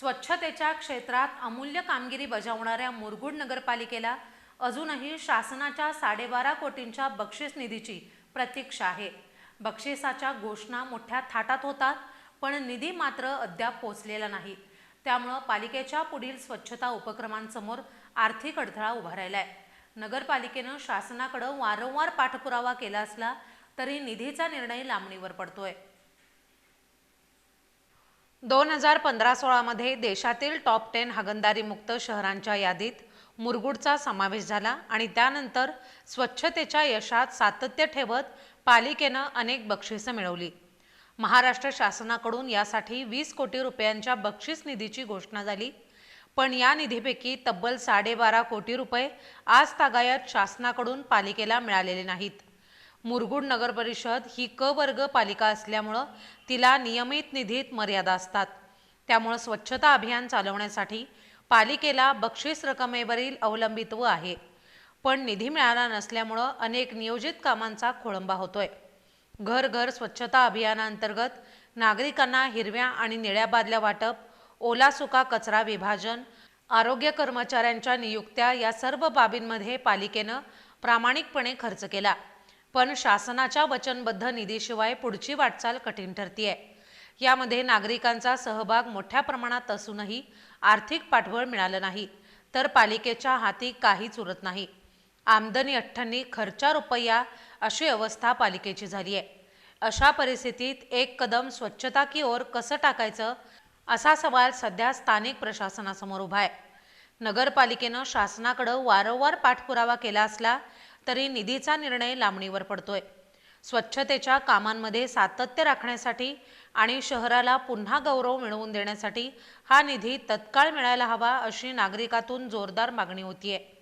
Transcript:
स्वच्छतेच्या क्षेत्रात अमूल्य कामगिरी बजावणाऱ्या मुरगुड नगरपालिकेला अजूनही शासनाच्या साडेबारा कोटींच्या बक्षीस निधीची प्रतीक्षा आहे. बक्षिसाच्या घोषणा मोठ्या थाटात होतात पण निधी मात्र अद्याप पोचलेला नाही. त्यामुळं पालिकेच्या पुढील स्वच्छता उपक्रमांसमोर आर्थिक अडथळा उभा राहिलाय. नगरपालिकेनं शासनाकडं वारंवार पाठपुरावा केला असला तरी निधीचा निर्णय लांबणीवर पडतोय. दोन हजार पंधरा सोळामध्ये देशातील टॉप टेन हगंदारीमुक्त शहरांच्या यादीत मुरगुडचा समावेश झाला आणि त्यानंतर स्वच्छतेच्या यशात सातत्य ठेवत पालिकेनं अनेक बक्षिसं मिळवली. महाराष्ट्र शासनाकडून यासाठी वीस कोटी रुपयांच्या बक्षीस निधीची घोषणा झाली. पण या निधीपैकी तब्बल साडेबारा कोटी रुपये आज तागायत शासनाकडून पालिकेला मिळालेले नाहीत. मुरगुड नगर परिषद ही क वर्ग पालिका असल्यामुळं तिला नियमित निधीत मर्यादा असतात. त्यामुळं स्वच्छता अभियान चालवण्यासाठी पालिकेला बक्षीस रकमेवरील अवलंबित्व आहे. पण निधी मिळाला नसल्यामुळं अनेक नियोजित कामांचा खोळंबा होतोय. घर घर स्वच्छता अभियानांतर्गत नागरिकांना हिरव्या आणि निळ्या बादल्या वाटप ओला सुका कचरा विभाजन आरोग्य कर्मचाऱ्यांच्या नियुक्त्या या सर्व बाबींमध्ये पालिकेनं प्रामाणिकपणे खर्च केला. पण शासनाच्या वचनबद्ध निधीशिवाय पुढची वाटचाल कठीण ठरतीये. यामध्ये नागरिकांचा सहभाग मोठ्या प्रमाणात असूनही आर्थिक पाठबळ मिळालं नाही तर पालिकेच्या हाती काहीच उरत नाही. आमदनी अठ्ठ्यांनी खर्चा रुपया अशी अवस्था पालिकेची झाली आहे अशा परिस्थितीत एक कदम स्वच्छता की ओर कसं टाकायचं असा सवाल सध्या स्थानिक प्रशासनासमोर उभा आहे. नगरपालिकेनं शासनाकडं वारंवार पाठपुरावा केला असला तरी निधीचा निर्णय लांबणीवर पडतोय. स्वच्छतेच्या कामांमध्ये सातत्य राखण्यासाठी आणि शहराला पुन्हा गौरव मिळवून देण्यासाठी हा निधी तत्काळ मिळायला हवा अशी नागरिकातून जोरदार मागणी होतीये.